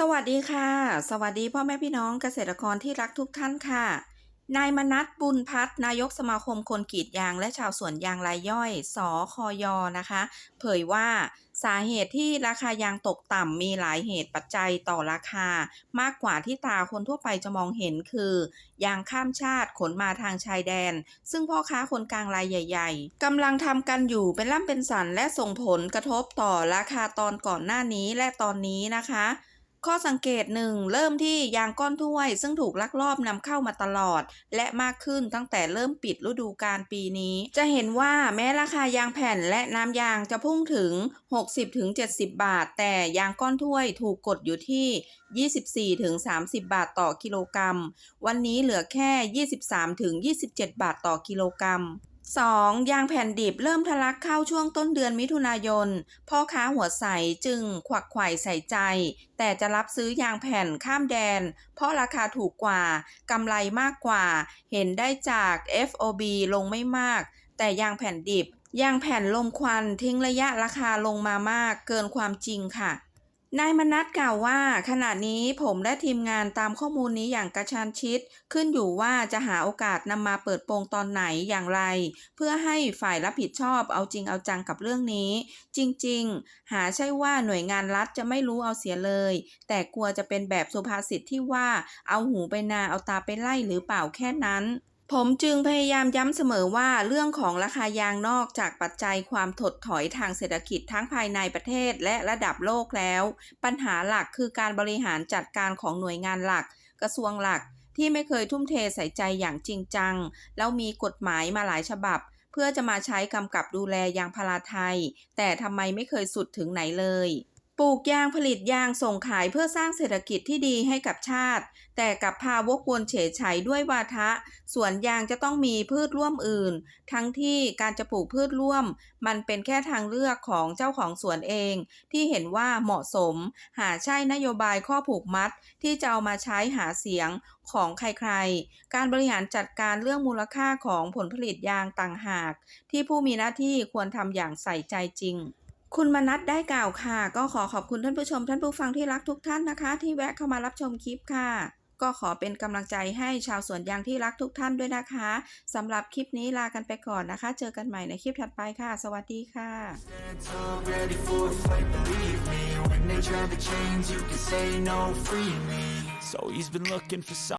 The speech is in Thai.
สวัสดีค่ะ สวัสดีพ่อแม่พี่น้องเกษตรกรที่รักทุกท่านค่ะ นายมนัทบุญพัฒน์นายกสมาคมคนกรีดยางและชาวสวนยางรายย่อยสคยนะคะ เผยว่าสาเหตุที่ราคายางตกต่ำมีหลายเหตุปัจจัยต่อราคา มากกว่าที่ตาคนทั่วไปจะมองเห็นคือ ยางข้ามชาติขนมาทางชายแดน ซึ่งพ่อค้าคนกลางรายใหญ่ๆกำลังทำกันอยู่เป็นล่ำเป็นสันและส่งผลกระทบต่อราคาตอนก่อนหน้านี้และตอนนี้นะคะ ข้อสังเกตหนึ่งเริ่มที่ยางก้อนถ้วย ซึ่งถูกลักลอบนำเข้ามาตลอด และมากขึ้นตั้งแต่เริ่มปิดฤดูกาลปีนี้ จะเห็นว่าแม้ราคายางแผ่นและน้ำยางจะพุ่งถึง 60-70 บาท แต่ยางก้อนถ้วยถูกกดอยู่ที่ 24-30 บาทต่อกิโลกรัม วันนี้เหลือแค่ 23-27 บาทต่อกิโลกรัม 2. ยางแผ่นดิบเริ่มทะลักเข้าช่วงต้นเดือนมิถุนายน พ่อค้าหัวใสจึงขวักไขว่ใส่ใจ แต่จะรับซื้อยางแผ่นข้ามแดน เพราะราคาถูกกว่ากำไรมากกว่า เห็นได้จาก FOB ลงไม่มาก แต่ยางแผ่นดิบยางแผ่นลมควันทิ้งระยะราคาลงมามากเกินความจริงค่ะ นายมนัทกล่าวว่า ขณะนี้ผมและทีมงานตามข้อมูลนี้อย่างกระชันชิด ขึ้นอยู่ว่าจะหาโอกาสนำมาเปิดโปงตอนไหนอย่างไร เพื่อให้ฝ่ายรับผิดชอบเอาจริงเอาจังกับเรื่องนี้ จริง ๆ หาใช่ว่าหน่วยงานรัฐจะไม่รู้เอาเสียเลย แต่กลัวจะเป็นแบบสุภาษิตที่ว่า เอาหูไปนาเอาตาไปไล่หรือเปล่าแค่นั้น ผมจึงพยายามย้ำเสมอว่าเรื่องของราคายางนอกจากปัจจัยความถดถอยทางเศรษฐกิจทั้งภายในประเทศและระดับโลกแล้ว ปัญหาหลักคือการบริหารจัดการของหน่วยงานหลัก กระทรวงหลักที่ไม่เคยทุ่มเทใส่ใจอย่างจริงจัง แล้วมีกฎหมายมาหลายฉบับ เพื่อจะมาใช้กำกับดูแลยางพาราไทย แต่ทำไมไม่เคยสุดถึงไหนเลย ปลูกยางผลิตยางส่งขายเพื่อสร้างเศรษฐกิจที่ดีให้กับชาติ แต่กับพาวกวนเฉยไฉด้วยวาทะสวนยางจะต้องมีพืชร่วมอื่น ทั้งที่การจะปลูกพืชร่วม มันเป็นแค่ทางเลือกของเจ้าของสวนเอง ที่เห็นว่าเหมาะสม หาใช่นโยบายข้อผูกมัด ที่จะเอามาใช้หาเสียงของใครๆ การบริหารจัดการเรื่องมูลค่าของผลผลิตยางต่างหาก ที่ผู้มีหน้าที่ควรทำอย่างใส่ใจจริง คุณมนัทได้กล่าวค่ะ ก็ขอขอบคุณท่านผู้ชมท่านผู้ฟังที่รักทุกท่านนะคะ ที่แวะเข้ามารับชมคลิปค่ะ ก็ขอเป็นกำลังใจให้ชาวสวนยางที่รักทุกท่านด้วยนะคะสำหรับคลิปนี้ลากันไปก่อนนะคะ เจอกันใหม่ในคลิปถัดไปค่ะ สวัสดีค่ะ